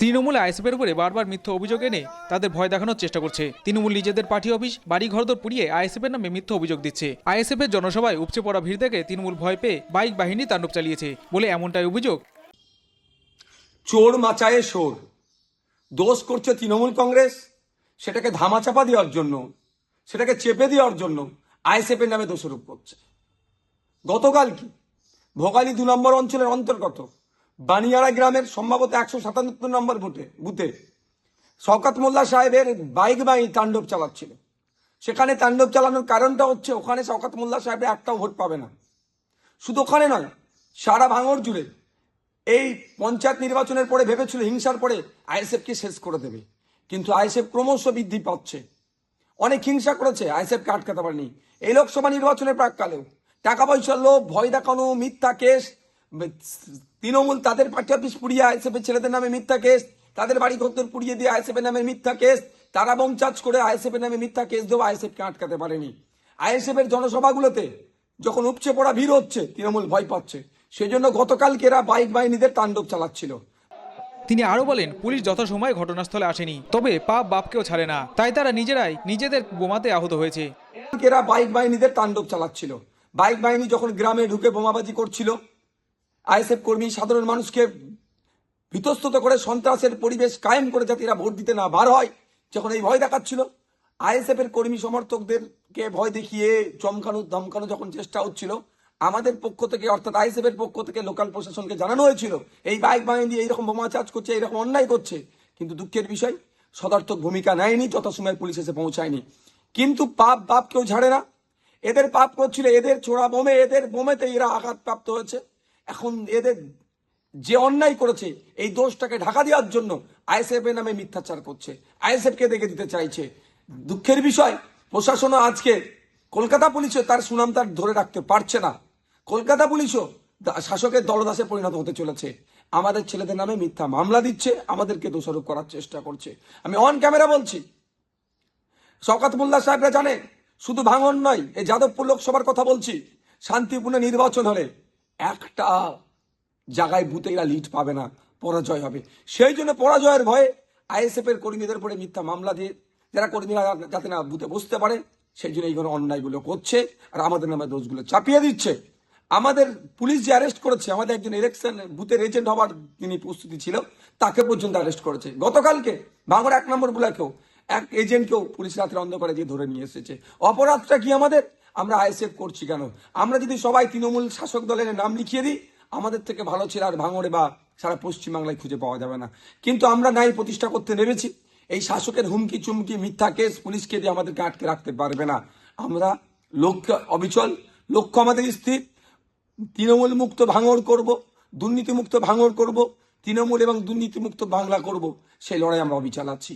তৃণমূল আইএসএফের উপরে বারবার মিথ্যা অভিযোগ এনে তাদের ভয় দেখানোর চেষ্টা করছে। তৃণমূল নিজেদের পার্টি অফিস বাড়ি ঘরদর পুড়িয়ে আইএসএফের নামে মিথ্যা অভিযোগ দিচ্ছে। আইএসএফের জনসভায় উপচে পড়া ভিড় দেখে তৃণমূল ভয় পেয়ে বাইক বাহিনী তাণ্ডব চালিয়েছে বলে এমনটাই অভিযোগ। চোর মাচায়ে সোর দোষ করছে তৃণমূল কংগ্রেস। সেটাকে ধামাচাপা দেওয়ার জন্য, সেটাকে চেপে দেওয়ার জন্য আইএসএফ এর নামে দোষারোপ করছে। গতকাল কি? ভোগালী দু নম্বর অঞ্চলের অন্তর্গত বানিয়ারা গ্রামের সম্ভবত একশো সাতাত্তর নম্বর বুথে বুথে শওকাত মোল্লা সাহেবের বাইক বাহিনী তাণ্ডব চালাচ্ছিল। সেখানে তাণ্ডব চালানোর কারণটা হচ্ছে ওখানে শওকাত মোল্লা সাহেবের একটাও ভোট পাবে না। শুধু ওখানে নয়, সারা ভাঙর জুড়ে এই পঞ্চায়েত নির্বাচনের পরে ভেবেছিল হিংসার পরে আইএসএফকে শেষ করে দেবে। কিন্তু আইএসএফ ক্রমশ বৃদ্ধি পাচ্ছে। অনেক হিংসা করেছে, আইএসএফকে আটকাতে পারেনি। এই লোকসভা নির্বাচনের প্রাককালেও টাকা পয়সার লোভ, ভয় দেখানো, মিথ্যা কেস তৃণমূল তাদের পার্টি অফিস পুড়িয়ে আইএসএফ এর ছেলেদের নামে মিথ্যা কেস তাদের বাড়ি ঘর পুড়িয়ে দিয়ে আইএসএফ এর নামে মিথ্যা কেস তারা বম চার্জ করে আইএসএফ এর নামে মিথ্যা কেস দেবো আইএসএফকে আটকাতে পারেনি। আইএসএফ এর জনসভাগুলোতে যখন উপচে পড়া ভিড় হচ্ছে তৃণমূল ভয় পাচ্ছে। সেই জন্য গতকালকে এরা বাইক বাহিনীদের তাণ্ডব চালাচ্ছিল। তিনি আরও বলেন পুলিশ যথাসময়ে ঘটনাস্থলে আসেনি। তবে পাপ বাপকেও ছাড়ে না। তাই তারা নিজেরাই নিজেদের বোমাতে আহত হয়েছে। এরা বাইক বাহিনীদের তাণ্ডব চালাচ্ছিল। বাইক বাহিনী যখন গ্রামে ঢুকে বোমাবাজি করছিল আইএসএফ কর্মী সাধারণ মানুষকে বিতস্তত করে সন্ত্রাসের পরিবেশ কায়েম করে যাতে এরা ভোট দিতে না বার হয়, যখন এই ভয় দেখাচ্ছিল, আইএসএফ এর কর্মী সমর্থকদেরকে ভয় দেখিয়ে চমকানো ধমকানো যখন চেষ্টা হচ্ছিল, আমাদের পক্ষ থেকে, অর্থাৎ আইএসএফ এর পক্ষ থেকে লোকাল প্রশাসনকে জানানো হয়েছিল, এই বাইক বাহিনী এইরকম বোমা চার্জ করছে, এইরকম অন্যায় করছে, কিন্তু দুঃখের বিষয়, সদার্থক ভূমিকা নেয়নি, যথাসময়ে পুলিশ এসে পৌঁছায়নি। কিন্তু পাপ বাপ কেউ ঝাড়ে না, এদের পাপ করছিল, এদের ছোড়া বোমে, এদের বোমেতে এরা আঘাতপ্রাপ্ত হয়েছে। এখন এদের যে অন্যায় করেছে, এই দোষটাকে ঢাকা দেওয়ার জন্য আইএসএফ এর নামে মিথ্যাচার করছে। আইএসএফ কে দেখে দিতে চাইছে। দুঃখের বিষয়, প্রশাসনও আজকে কলকাতা পুলিশও তার সুনাম তার ধরে রাখতে পারছে না। কলকাতা পুলিশও শাসকের দলদাসে পরিণত হতে চলেছে। আমাদের ছেলেদের নামে মিথ্যা মামলা দিচ্ছে, আমাদেরকে দোষারোপ করার চেষ্টা করছে। আমি অন ক্যামেরা বলছি। শওকাত মোল্লা সাহেবরা জানে, শুধু ভাঙন নয়, এই যাদবপুর লোকসভার কথা বলছি। শান্তিপূর্ণ নির্বাচন হলে একটা জায়গায় বুথে এরা লিড পাবে না, পরাজয় হবে। সেই জন্য পরাজয়ের ভয়ে আইএসএফ এর কর্মীদের উপরে মিথ্যা মামলা দিয়ে, যারা কর্মীরা যাতে না বুথে বসতে পারে, সেই জন্য এইগুলো অন্যায়গুলো করছে আর আমাদের নামে দোষগুলো চাপিয়ে দিচ্ছে। আমাদের পুলিশ যে অ্যারেস্ট করেছে, আমাদের একজন ইলেকশন বুথের এজেন্ট হওয়ার তিনি প্রস্তুতি ছিল, তাকে পর্যন্ত অ্যারেস্ট করেছে। গতকালকে ভাঙড় এক নম্বর ব্লকেও এক এজেন্টকেও পুলিশ রাতের অন্ধকারে দিয়ে ধরে নিয়ে এসেছে। অপরাধটা কি আমাদের? আমরা আইএসএফ করছি কেন? আমরা যদি সবাই তৃণমূল শাসক দলের নাম লিখিয়ে দিই, আমাদের থেকে ভালো ছিল আর ভাঙড়ে বা সারা পশ্চিমবাংলায় খুঁজে পাওয়া যাবে না। কিন্তু আমরা নাই প্রতিষ্ঠা করতে নেমেছি। এই শাসকের হুমকি চুমকি, মিথ্যা কেস, পুলিশকে দিয়ে আমাদেরকে আটকে রাখতে পারবে না। আমরা লক্ষ্য অবিচল, লক্ষ্য আমাদের স্থির। তৃণমূল মুক্ত ভাঙড় করব, দুর্নীতিমুক্ত ভাঙড় করব, তৃণমূল এবং দুর্নীতিমুক্ত বাংলা করব, সেই লড়াই আমরা অবিচাল আছি।